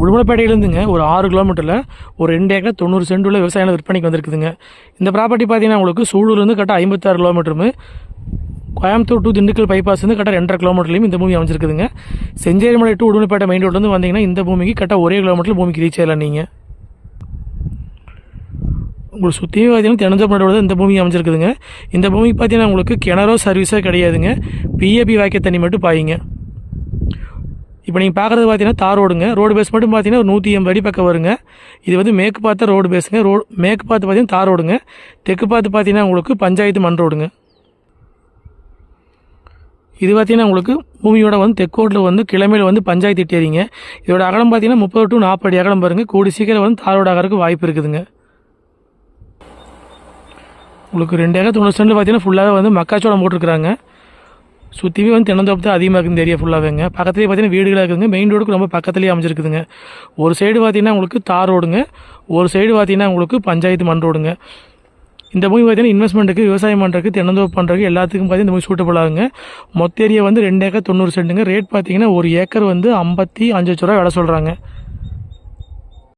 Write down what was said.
உடுமலைப்பேட்டையிலேருந்துங்க ஒரு ஆறு கிலோமீட்டரில் ஒரு ரெண்டு ஏக்கர் தொண்ணூறு சென்ட் உள்ள விவசாயம் விற்பனைக்கு வந்திருக்குதுங்க. இந்த ப்ராப்பர்ட்டி பார்த்தீங்கன்னா உங்களுக்கு சூலூர்லேருந்து கரெக்டாக ஐம்பத்தாறு கிலோமீட்டரும் கோயம்புத்தூர் டு திண்டுக்கல் பைபாஸ் வந்து கரெக்டாக ரெண்டரை கிலோமீட்டர்லையும் இந்த பூமி அமைஞ்சிருக்குதுங்க. செஞ்சேரிமலை டு உடுமலைப்பேட்டை மெயின் ரோட்லேருந்து வந்தீங்கன்னா இந்த பூமிக்கு கரெக்டாக ஒரே கிலோமீட்டர் பூமிக்கு ரீச் ஆகலாம் நீங்கள் உங்களுக்கு சுற்றியும் பார்த்தீங்கன்னா தினந்தோப்பனோட இந்த பூமி அமைஞ்சிருக்குதுங்க. இந்த பூமிக்கு பார்த்தீங்கன்னா உங்களுக்கு கிணறோ சர்வீஸோ கிடையாதுங்க. பிஏபி வாய்க்க தண்ணி மட்டும் பாயிங்க. இப்போ நீங்கள் பார்க்குறது பார்த்தீங்கன்னா தார் ரோடுங்க. ரோடு பேஸ் மட்டும் பார்த்தீங்கன்னா ஒரு நூற்றி எண்பது அடி பக்கம் வருங்க. இது வந்து மேற்கு பார்த்த ரோடு பேஸுங்க ரோடு மேற்கு பார்த்து பார்த்தீங்கன்னா தார் ரோடுங்க. தெற்கு பார்த்து பார்த்தீங்கன்னா உங்களுக்கு பஞ்சாயத்து மண் ரோடுங்க. இது பார்த்தீங்கன்னா உங்களுக்கு பூமியோட வந்து தெக்கோட்டில் வந்து கிழமையில் வந்து பஞ்சாயத்து இட்டேரிங்க. இதோட அகலம் பார்த்தீங்கன்னா முப்பது டு நாற்பது அடி அகலம் பாருங்கள் கூடி சீக்கிரம் வந்து தாரோட அகருக்கு வாய்ப்பு இருக்குதுங்க. உங்களுக்கு ரெண்டு ஏக்கர் தொண்ணூறு சென்ட் பார்த்தீங்கன்னா ஃபுல்லாகவே வந்து மக்காச்சோளம் போட்டிருக்கிறாங்க. சுற்றிவே வந்து தென்னந்தோப்பு தான் அதிகமாக இருக்குது இந்த ஏரியா ஃபுல்லாகவேங்க பக்கத்துலேயே பார்த்தீங்கன்னா வீடுகளாக இருக்குதுங்க. மெயின் ரோடுக்கு ரொம்ப பக்கத்துலேயே அமைஞ்சிருக்குதுங்க. ஒரு சைடு பார்த்தீங்கன்னா உங்களுக்கு தார் ரோடுங்க ஒரு சைடு பார்த்தீங்கன்னா உங்களுக்கு பஞ்சாயத்து மண் ரோடுங்க இந்த பூமி பார்த்தீங்கன்னா இன்வெஸ்ட்மெண்ட்டுக்கு விவசாயம் பண்ணுறதுக்கு தென்னந்தோப்பு பண்ணுறதுக்கு எல்லாத்துக்கும் பார்த்தீங்கன்னா இந்த பூமி சூட்டபுள் ஆகுங்க மொத்த ஏரியா வந்து ரெண்டு ஏக்கர் தொண்ணூறு சென்ட்டுங்க ரேட் பார்த்தீங்கன்னா ஒரு ஏக்கர் வந்து ஐம்பத்தி அஞ்சு லட்ச ரூபா விலை சொல்கிறாங்க